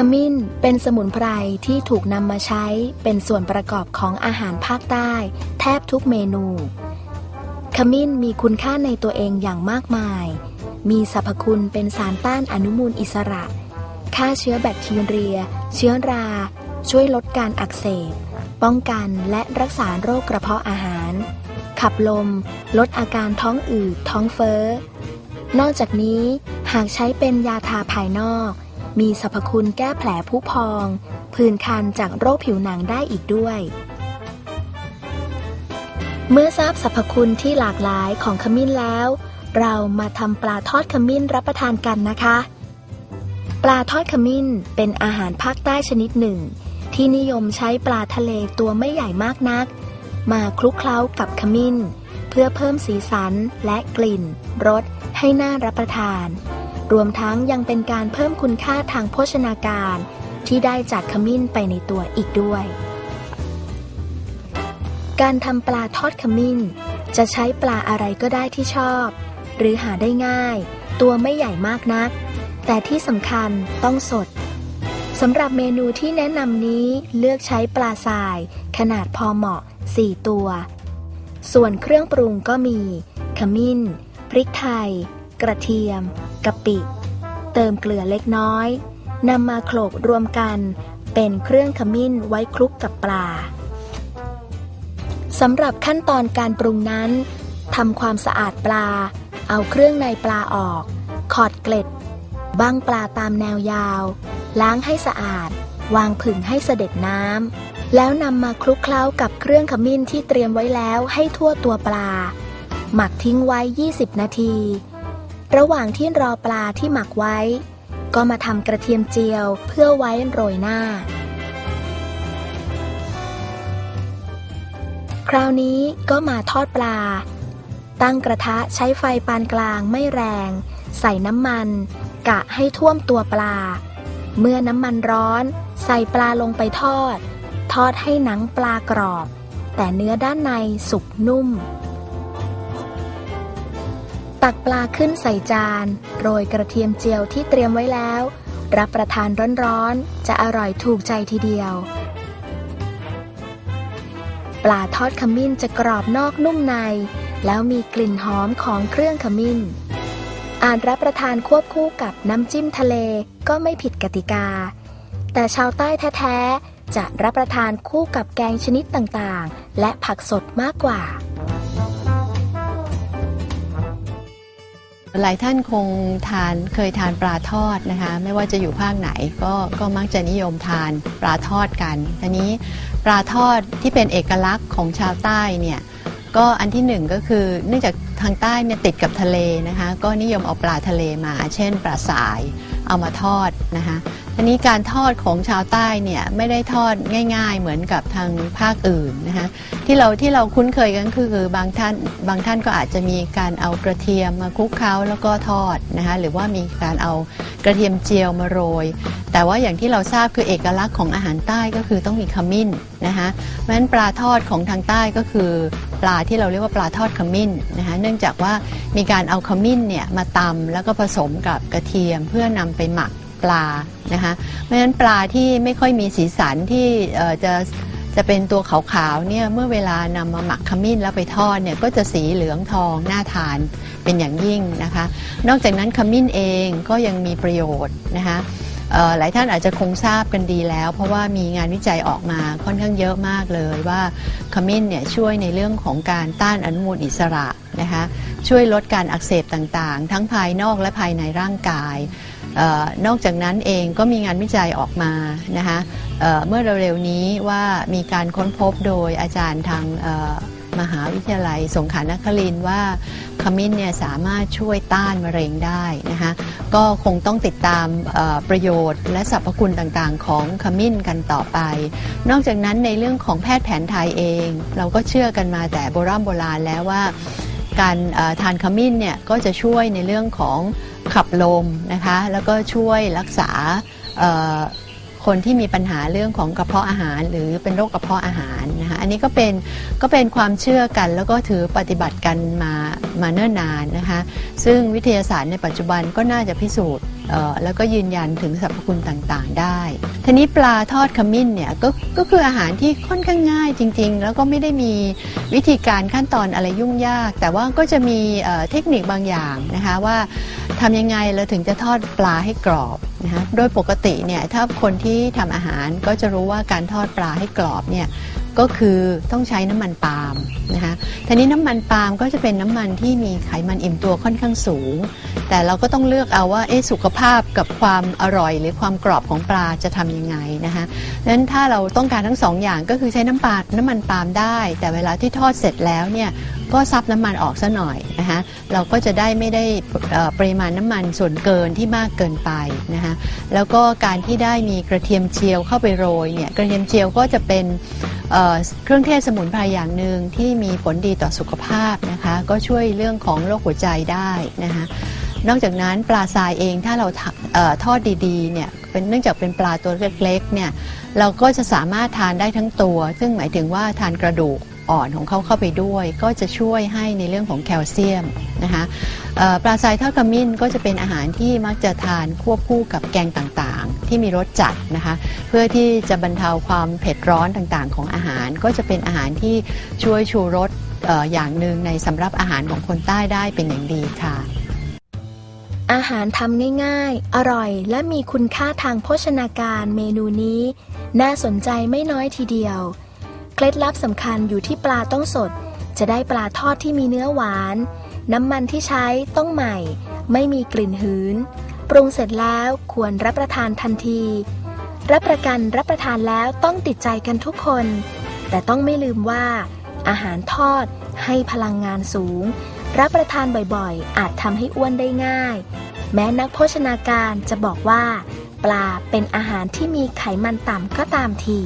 ขมิ้นเป็นสมุนไพรที่ถูกนำมาใช้เป็นส่วนประกอบของอาหารภาคใต้ แทบทุกเมนู ขมิ้นมีคุณค่าในตัวเองอย่างมากมาย มีสรรพคุณเป็นสารต้านอนุมูลอิสระ ฆ่าเชื้อแบคทีเรีย เชื้อรา ช่วยลดการอักเสบ ป้องกันและรักษาโรคกระเพาะอาหาร ขับลม ลดอาการท้องอืดท้องเฟ้อ นอกจากนี้หากใช้เป็นยาทาภายนอก มีสรรพคุณแก้แผลผุพอง ผื่นคันจากโรคผิวหนังได้อีกด้วย เมื่อทราบสรรพคุณที่หลากหลายของขมิ้นแล้ว เรามาทำปลาทอดขมิ้นรับประทานกันนะคะ ปลาทอดขมิ้นเป็นอาหารภาคใต้ชนิดหนึ่ง ที่นิยมใช้ปลาทะเลตัวไม่ใหญ่มากนัก มาคลุกเคล้ากับขมิ้น เพื่อเพิ่มสีสันและกลิ่นรสให้น่ารับประทาน รวมทั้งยังเป็นการเพิ่มคุณค่าทางโภชนาการ ที่ได้จากขมิ้นไปในตัวอีกด้วย การทำปลาทอดขมิ้น จะใช้ปลาอะไรก็ได้ที่ชอบ หรือหาได้ง่าย ตัวไม่ใหญ่มากนัก แต่ที่สำคัญต้องสดสำหรับเมนูที่แนะนำนี้เลือกใช้ปลาทราย ขนาดพอเหมาะ 4 ตัว ส่วนเครื่องปรุงก็มี ขมิ้น พริกไทย กระเทียม กะปิ เติมเกลือเล็กน้อยนำมาโขลกรวมกันเป็นเครื่องขมิ้นไว้คลุกกับปลาสำหรับขั้นตอนการปรุงนั้นทำความสะอาดปลา เอาเครื่องในปลาออก ขอดเกล็ดบ้างปลาตามแนวยาว ล้างให้สะอาด วางผึ่งให้เสด็จน้ำแล้วนำมาคลุกเคล้ากับเครื่องขมิ้นที่เตรียมไว้แล้วให้ทั่วตัวปลา หมักทิ้งไว้ 20 นาที ระหว่างที่รอปลาที่หมักไว้ ก็มาทำกระเทียมเจียวเพื่อไว้โรยหน้า คราวนี้ก็มาทอดปลา ตั้งกระทะใช้ไฟปานกลางไม่แรง ใส่น้ำมัน กะให้ท่วมตัวปลา เมื่อน้ำมันร้อน ใส่ปลาลงไปทอด ทอดให้หนังปลากรอบ แต่เนื้อด้านในสุกนุ่ม ตักปลาขึ้นใส่จาน โรยกระเทียมเจียวที่เตรียมไว้แล้ว รับประทานร้อนๆ จะอร่อยถูกใจทีเดียว ปลาทอดขมิ้นจะกรอบนอกนุ่มใน แล้วมีกลิ่นหอมของเครื่องขมิ้น อาจรับประทานควบคู่กับน้ำจิ้มทะเลก็ไม่ผิดกติกา แต่ชาวใต้แท้ๆจะรับประทานคู่กับแกงชนิดต่างๆ และผักสดมากกว่า หลายท่านคงทานเคยทานปลาทอดนะคะ ไม่ว่าจะอยู่ภาคไหนก็ก็มักจะนิยมทานปลาทอดกันทีนี้ปลาทอดที่เป็นเอกลักษณ์ของชาวใต้เนี่ยก็อันที่หนึ่งก็คือเนื่องจากทางใต้เนี่ยติดกับทะเลนะคะ ก็นิยมเอาปลาทะเลมา เช่นปลาสายเอามาทอดนะคะ ทีนี้การทอดของชาวใต้เนี่ยไม่ได้ทอดง่าย ๆ เหมือนกับทางภาคอื่นนะคะที่เราที่เราคุ้นเคยกันคือบางท่านบางท่านก็อาจจะมีการเอากระเทียมมาคลุกเคล้าแล้วก็ทอดนะคะหรือว่ามีการเอากระเทียมเจียวมาโรย แต่ว่าอย่างที่เราทราบคือเอกลักษณ์ของอาหารใต้ก็คือต้องมีขมิ้นนะคะเพราะฉะนั้นปลาทอดของทางใต้ก็คือปลาที่เราเรียกว่าปลาทอดขมิ้นนะคะเนื่องจากว่ามีการเอาขมิ้นเนี่ยมาตำแล้วก็ผสมกับกระเทียมเพื่อนำไปหมัก ปลานะคะเพราะฉะนั้นปลาที่ไม่ค่อยมีสีสันที่จะจะเป็นตัวขาวๆเนี่ยเมื่อเวลานำมาหมักขมิ้นแล้วไปทอดเนี่ยก็จะสีเหลืองทองน่าทานเป็นอย่างยิ่งนะคะ นอกจากนั้นขมิ้นเองก็ยังมีประโยชน์นะคะหลายท่านอาจจะคงทราบกันดีแล้ว เพราะว่ามีงานวิจัยออกมาค่อนข้างเยอะมากเลยว่าขมิ้นเนี่ยช่วยในเรื่องของการต้านอนุมูลอิสระนะคะช่วยลดการอักเสบต่างๆ ทั้งภายนอกและภายในร่างกาย นอกจากนั้นเองก็มีงานวิจัยออกมานะคะเเมื่อเร็วๆนี้ว่ามีการค้นพบโดยอาจารย์ทางมหาวิทยาลัย สงขลานครินว่าขมิ้นเนี่ยสามารถช่วยต้านมะเร็งได้นะคะก็คงต้องติดตามประโยชน์ และสรรพคุณต่างๆ ของขมิ้นกันต่อไป นอกจากนั้นในเรื่องของแพทย์แผนไทยเอง เราก็เชื่อกันมาแต่โบราณโบราณแล้วว่า การทานขมิ้นเนี่ยก็จะช่วยในเรื่องของขับลมนะคะ แล้วก็ช่วยรักษาคนที่มีปัญหาเรื่องของกระเพาะอาหาร หรือเป็นโรคกระเพาะอาหารันนี้ก็เป็นก็เป็นความเชื่อกัน แล้วก็ถือปฏิบัติกันมามาเนิ่นนานนะคะซึ่งวิทยาศาสตร์ในปัจจุบันก็น่าจะพิสูจน์แล้วก็ยืนยันถึงสรรพคุณต่างๆ ได้ ทีนี้ปลาทอดขมิ้นเนี่ยก็ก็คืออาหารที่ค่อนข้างง่ายจริง ๆ แล้วก็ไม่ได้มีวิธีการขั้นตอนอะไรยุ่งยาก แต่ว่าก็จะมีเทคนิคบางอย่างนะคะว่าทำยังไงเราถึงจะทอดปลาให้กรอบนะคะโดยปกติเนี่ยถ้าคนที่ทำอาหารก็จะรู้ว่าการทอดปลาให้กรอบเนี่ยก็คือต้องใช้น้ำมันปาล์มนะคะทีนี้น้ำมันปาล์มก็จะเป็นน้ำมันที่มีไขมันอิ่มตัวค่อนข้างสูง แต่เราก็ต้องเลือกเอาว่าเอ๊สุขภาพกับความอร่อย หรือความกรอบของปลาจะทำยังไงนะคะดังนั้นถ้าเราต้องการทั้งสองอย่างก็คือใช้น้ำปลาน้ำมันปาล์มได้ แต่เวลาที่ทอดเสร็จแล้วเนี่ยก็ซับน้ำมันออกซะหน่อยนะคะเราก็จะได้ไม่ได้ปริมาณน้ำมันส่วนเกินที่มากเกินไปนะคะแล้วก็การที่ได้มีกระเทียมเจียวเข้าไปโรยเนี่ยกระเทียมเจียวก็จะเป็นเอ่อเครื่องเทศสมุนไพรอย่างหนึ่งที่มีผลดีต่อสุขภาพนะคะก็ช่วยเรื่องของโรคหัวใจได้นะคะนอกจากนั้นปลาทรายเองถ้าเราทำเออทอดดีๆเนี่ยเป็นเนื่องจากเป็นปลาตัวเล็กๆเนี่ยเราก็จะสามารถทานได้ทั้งตัว ซึ่งหมายถึงว่าทานกระดูก อ่อนของเขาเข้าไปด้วย ก็จะช่วยให้ในเรื่องของแคลเซียมนะคะปลาทรายทอดขมิ้นก็จะเป็นอาหารที่มักจะทานควบคู่กับแกงต่างๆ ที่มีรสจัดนะคะเพื่อที่จะบรรเทาความเผ็ดร้อนต่างๆ ของอาหาร ก็จะเป็นอาหารที่ช่วยชูรสเอ่ออย่างหนึ่งในสำหรับอาหารของคนใต้ได้เป็นอย่างดีค่ะ อาหารทำง่ายๆ อร่อยและมีคุณค่าทางโภชนาการเมนูนี้ น่าสนใจไม่น้อยทีเดียว เคล็ดลับสำคัญอยู่ที่ปลาต้องสด จะได้ปลาทอดที่มีเนื้อหวาน น้ำมันที่ใช้ต้องใหม่ ไม่มีกลิ่นหืน ปรุงเสร็จแล้วควรรับประทานทันที รับประกันรับประทานแล้วต้องติดใจกันทุกคน แต่ต้องไม่ลืมว่า อาหารทอดให้พลังงานสูง รับประทานบ่อยๆ อาจทำให้อ้วนได้ง่าย แม้นักโภชนาการจะบอกว่า ปลาเป็นอาหารที่มีไขมันต่ำก็ตามที